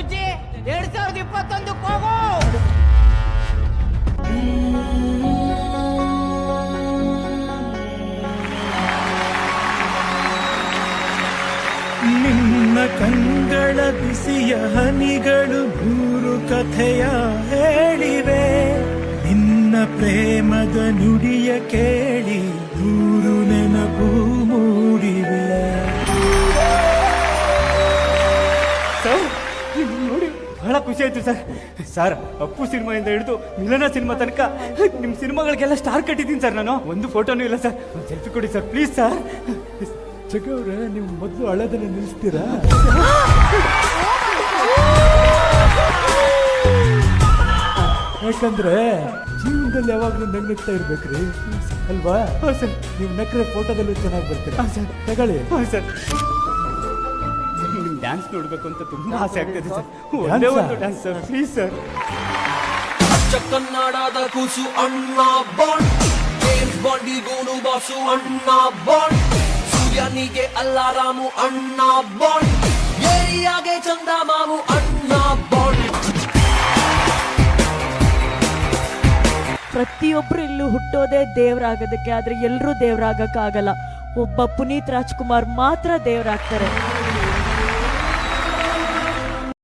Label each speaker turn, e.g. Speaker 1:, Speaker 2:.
Speaker 1: ಬುಜ್ಜಿ ಎರಡ್ ಸಾವಿರದ ಇಪ್ಪತ್ತೊಂದು ಹೋಗು.
Speaker 2: ನಿನ್ನ ಕಂಗಳ ಬಿಸಿಯ ಹನಿಗಳು ಭೂರು ಕಥೆಯ ಹೇಳಿವೆ. ನಿನ್ನ ಪ್ರೇಮದ ನುಡಿಯ ಕೇಳಿ ನೂರು
Speaker 3: ಬಹಳ ಖುಷಿ ಆಯ್ತು ಸರ್. ಸರ್ ಅಪ್ಪು ಸಿನಿಮಾಯಿಂದ ಹಿಡಿದು ಮಿಲನ ಸಿನಿಮಾ ತನಕ ನಿಮ್ಮ ಸಿನಿಮಾಗಳಿಗೆಲ್ಲ ಸ್ಟಾರ್ ಕಟ್ಟಿದ್ದೀನಿ ಸರ್ ನಾನು. ಒಂದು ಫೋಟೋನೂ ಇಲ್ಲ ಸರ್. ಒಂದು ಸೆಲ್ಫಿ ಕೊಡಿ ಸರ್ ಪ್ಲೀಸ್ ಸರ್
Speaker 2: ಜಗವ್ರೆ ನೀವು ಮೊದಲು ಹಳದನ್ನ ನಿಲ್ಲಿಸ್ತೀರಾ ಯಾಕಂದ್ರೆ ಜೀವನದಲ್ಲಿ ಯಾವಾಗ್ಲೂ ನಗ್ನಗ್ತಾ ಇರ್ಬೇಕ್ರಿ. ಅಲ್ವಾ?
Speaker 3: ಹಾಂ ಸರ್.
Speaker 2: ನೀವು ನಕ್ರೆ ಫೋಟೋದಲ್ಲೂ ಚೆನ್ನಾಗಿ ಬರ್ತೀರಾ? ತಗೊಳ್ಳಿ.
Speaker 3: ಸರ್. ಡ್ಯಾನ್ಸ್ ನೋಡಬೇಕು ಅಂತ ತುಂಬಾ ಆಸೆ ಆಗ್ತದೆ ಸರ್ ಒಂದೇ ಒಂದು ಡ್ಯಾನ್ಸ್ ಸರ್ ಪ್ಲೀಸ್ ಸರ್
Speaker 4: ಅಚ್ಚ ಕನ್ನಡದ ಕೂಸು ಅಣ್ಣ ಬಾಂಡ್ ಜೇಮ್ಸ್ ಬಾಂಡಿಗೂನು ಬಾಸು ಅಣ್ಣ ಬಾಂಡ್ ಸೂರ್ಯನಿಗೆ ಅಲ್ಲಾರಾಮು ಅಣ್ಣ ಬಾಂಡ್ ಏರಿಯಾಗೆ ಚಂದ ಮಾವು ಅಣ್ಣ ಬಾಂಡ್
Speaker 5: ಪ್ರತಿಯೊಬ್ರು ಇಲ್ಲೂ ಹುಟ್ಟೋದೇ ದೇವರಾಗೋದಕ್ಕೆ ಆದ್ರೆ ಎಲ್ಲರೂ ದೇವರಾಗಕ್ಕಾಗಲ್ಲ. ಒಬ್ಬ ಪುನೀತ್ ರಾಜ್ಕುಮಾರ್ ಮಾತ್ರ ದೇವರಾಗ್ತಾರೆ.